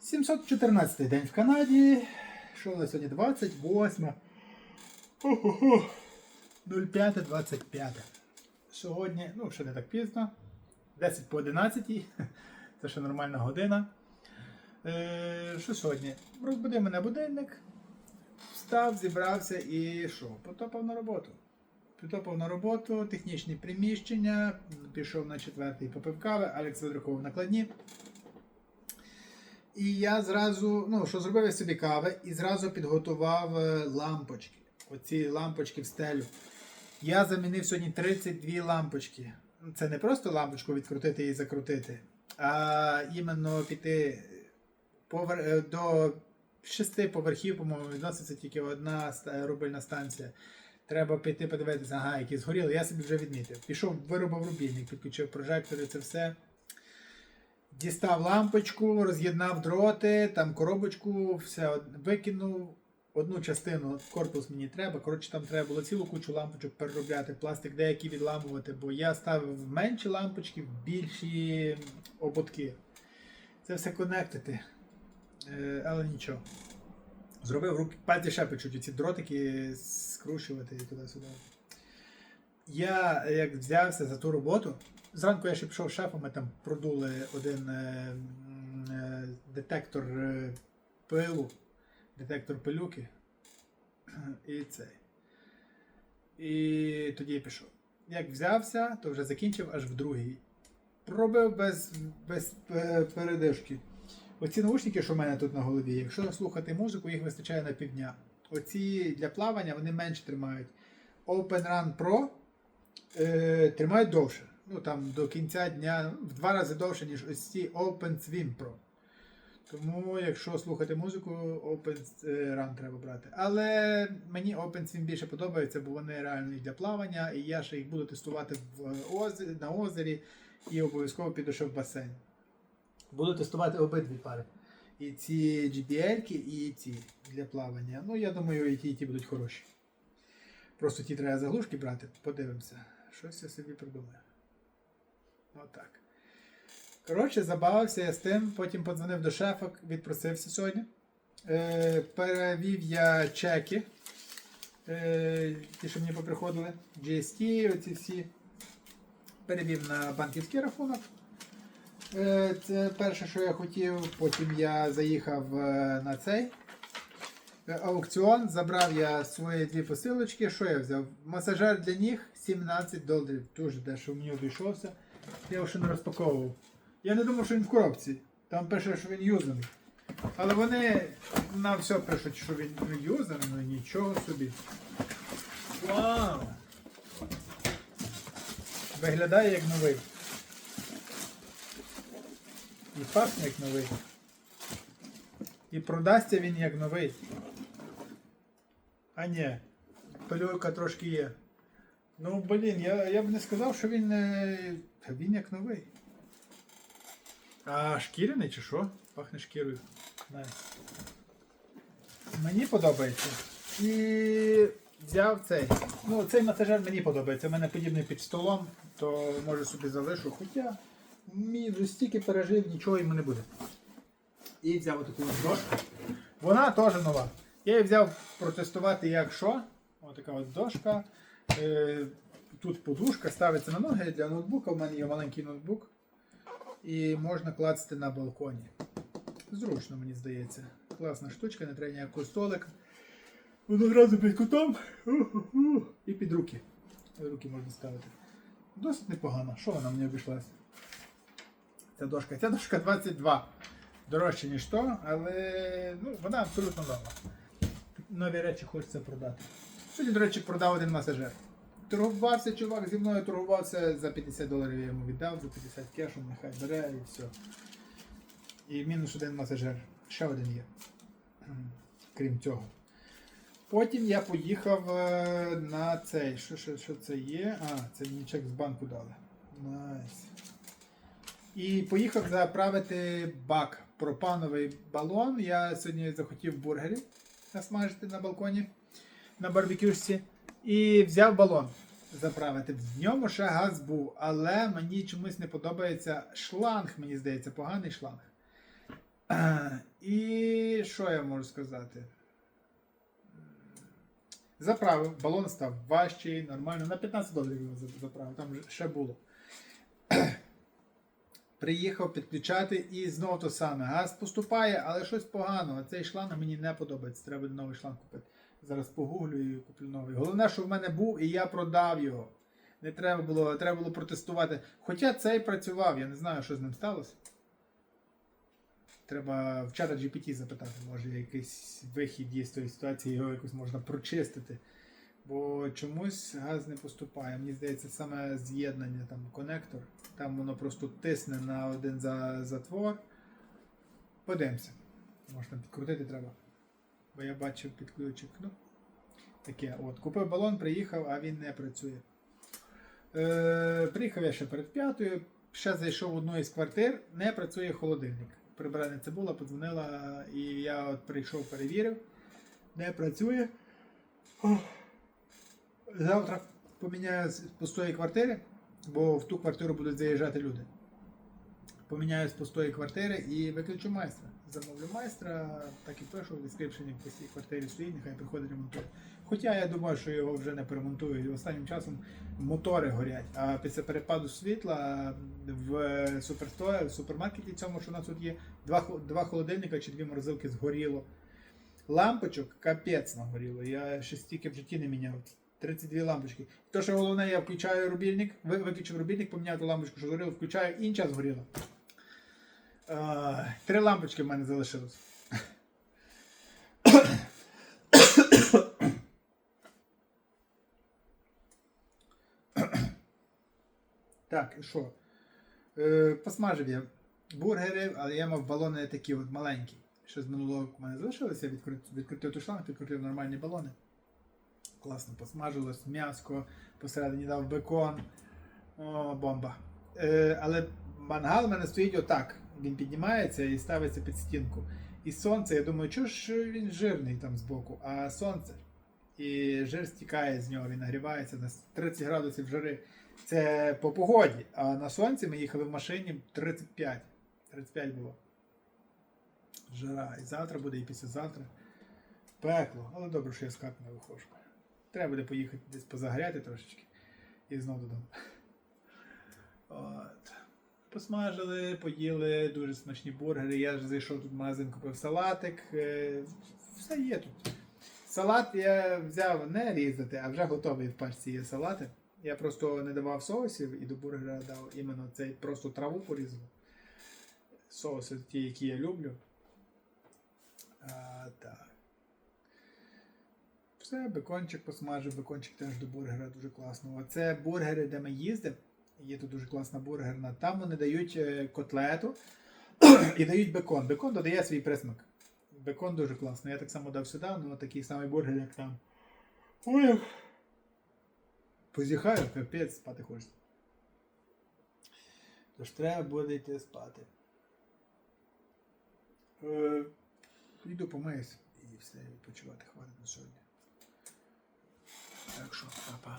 714 день в Канаді. Що у нас сьогодні 28. Хо-хо-хо. 05.25. Сьогодні, ну, ще не так пізно. 10 по 11. Це ще нормальна година. Е, що сьогодні? Розбудив мене будильник. Встав, зібрався і що? Потопав на роботу. Потопав на роботу, технічні приміщення, пішов на четвертий попив кави, Алекс видрукував накладні. І я зразу, ну, що зробив я собі кави і зразу підготував е, лампочки. Оці лампочки в стелю. Я замінив сьогодні 32 лампочки. Це не просто лампочку відкрутити і закрутити, а іменно піти повер... е, до шести поверхів, по-моєму, відноситься тільки одна рубильна станція. Треба піти подивитися, ага, які згоріли. Я собі вже відмітив. Пішов, виробив рубільник, підключив прожектори, це все. Дістав лампочку, роз'єднав дроти, там коробочку, все викинув. Одну частину, корпус мені треба. Коротше, там треба було цілу кучу лампочок переробляти, пластик деякий відламувати, бо я ставив менші лампочки більші ободки. Це все конектити. Е, але нічого. Зробив руки, пальці ще печуть, ці дротики скручувати туди-сюди. Я як взявся за ту роботу, зранку я ще пішов з шефом, ми там продули один е, е, детектор е, пилу, детектор пилюки. І цей. І тоді я пішов. Як взявся, то вже закінчив аж в другій. Пробив без, без е, передишки. Оці наушники, що в мене тут на голові, якщо слухати музику, їх вистачає на півдня. Оці для плавання вони менше тримають. Open Run Pro е, тримають довше. Ну там до кінця дня в два рази довше, ніж ось ці Open Swim Pro. Тому, якщо слухати музику, Open Run треба брати. Але мені Open Swim більше подобається, бо вони реально для плавання, і я ще їх буду тестувати в озері, на озері і обов'язково піду ще в басейн. Буду тестувати обидві пари. І ці GBL, і ці для плавання. Ну, я думаю, і ті, і ті будуть хороші. Просто ті треба заглушки брати, подивимося. Щось я собі придумаю. Отак. Коротше, забавився я з тим, потім подзвонив до шефа, відпросився сьогодні. Е, перевів я чеки. Е, ті, що мені поприходили. GST, оці всі. Перевів на банківський рахунок. Е, Це перше, що я хотів. Потім я заїхав е, на цей е, аукціон. Забрав я свої дві посилочки. Що я взяв? Масажер для ніг 17 доларів. Дуже дешево мені обійшовся. Я його ще не розпаковував. Я не думав, що він в коробці. Там пише, що він юзаний. Але вони на все пишуть, що він юзаний, ну нічого собі. Вау! Виглядає як новий. І пахне як новий. І продасться він як новий. А ні, пильойка трошки є. Ну, блін, я, я б не сказав, що він. е, він як новий. А шкіряний чи що? Пахне шкірою. Найс. Мені подобається. І взяв цей. Ну, цей масажер мені подобається. У мене подібний під столом, то може собі залишу. Хоча мій вже стільки пережив, нічого йому не буде. І взяв отаку дошку. Вона теж нова. Я її взяв протестувати як що. Ось така от дошка. Е, Тут подушка ставиться на ноги для ноутбука. У мене є маленький ноутбук. І можна класти на балконі. Зручно, мені здається. Класна штучка, не треба ніякого столика. Воно одразу під кутом. І під руки. Руки можна ставити. Досить непогано. Що вона мені обійшлася? Ця дошка. Ця дошка 22. Дорожче, ніж то, але ну, вона абсолютно нова. Нові речі хочеться продати. Сьогодні, до речі, продав один масажер. Торгувався чувак зі мною торгувався за 50 доларів я йому віддав, за 50 кешом, нехай бере і все. І мінус один масажер. Ще один є. Крім цього. Потім я поїхав е, на цей. Що, що, що це є? А, це мені чек з банку дали. Найс. І поїхав заправити бак пропановий балон. Я сьогодні захотів бургерів насмажити на балконі на барбекюшці. І взяв балон заправити. В ньому ще газ був, але мені чомусь не подобається шланг, мені здається, поганий шланг. І що я можу сказати? Заправив, балон став важчий, нормально. На 15 доларів його заправив, там ще було. Приїхав підключати і знову то саме. Газ поступає, але щось погано. Цей шланг мені не подобається. Треба новий шланг купити. Зараз погуглю і куплю новий. Головне, що в мене був, і я продав його. Не треба було, треба було протестувати. Хоча цей працював, я не знаю, що з ним сталося. Треба в чата GPT запитати, може якийсь вихід є з тої ситуації, його якось можна прочистити. Бо чомусь газ не поступає. Мені здається, саме з'єднання там конектор. Там воно просто тисне на один затвор. Подивимося. Може там підкрутити треба. Бо я бачив під ключик. Ну, таке. От. Купив балон, приїхав, а він не працює. Е, приїхав я ще перед п'ятою, ще зайшов в одну із квартир, не працює холодильник. Прибиральниця була, подзвонила, і я от прийшов, перевірив. Не працює. Завтра поміняю з пустої квартири, бо в ту квартиру будуть заїжджати люди. Поміняю з пустої квартири і виключу майстра. Замовлю майстра, так і пишу в дескрипшені в пустій квартирі стоїть, нехай приходить ремонтує. Хоча я думаю, що його вже не перемонтують. Останнім часом мотори горять. А після перепаду світла в суперсто- в супермаркеті цьому, що у нас тут є, два, два холодильника чи дві морозилки згоріло. Лампочок капець нагоріло. Я ще стільки в житті не міняв. 32 лампочки. То, що головне, я включаю рубільник, виключив рубільник, поміняв ту лампочку, що згоріло, включаю, інша згоріла. Три лампочки в мене залишилось. Так, і що? Е, посмажив я бургери, але я мав балони такі от маленькі. Ще з минулого у мене залишилося, я відкрив, відкрутив ту шланг, підкрутив нормальні балони. Класно посмажилось, м'яско, посередині дав бекон. О, бомба. Е, але мангал в мене стоїть отак. Він піднімається і ставиться під стінку. І сонце, я думаю, чого ж він жирний там збоку, а сонце. І жир стікає з нього, він нагрівається на 30 градусів жари. Це по погоді. А на сонці ми їхали в машині 35. 35 було. Жара. І завтра буде, і післязавтра. Пекло. Але добре, що я з карти не виходжу. Треба буде поїхати десь позагряти трошечки. І знову додому. От. Посмажили, поїли, дуже смачні бургери. Я ж зайшов тут в магазин, купив салатик. Е, Все є тут. Салат я взяв не різати, а вже готовий в пачці є салати. Я просто не давав соусів і до бургера дав іменно цей просто траву порізав. Соуси ті, які я люблю. А, так. Все, бекончик посмажив, бекончик теж до бургера дуже класно. Оце бургери, де ми їздимо. Є тут дуже класна бургерна. Там вони дають е, котлету і дають бекон. Бекон додає свій присмак. Бекон дуже класний. Я так само дав сюди, ну такий самий бургер, як там. Ой, Позіхаю, капець, спати хочеться. Тож треба буде йти спати. Е, йду помиюсь і все, відпочивати хватить на сьогодні. Так що, папа.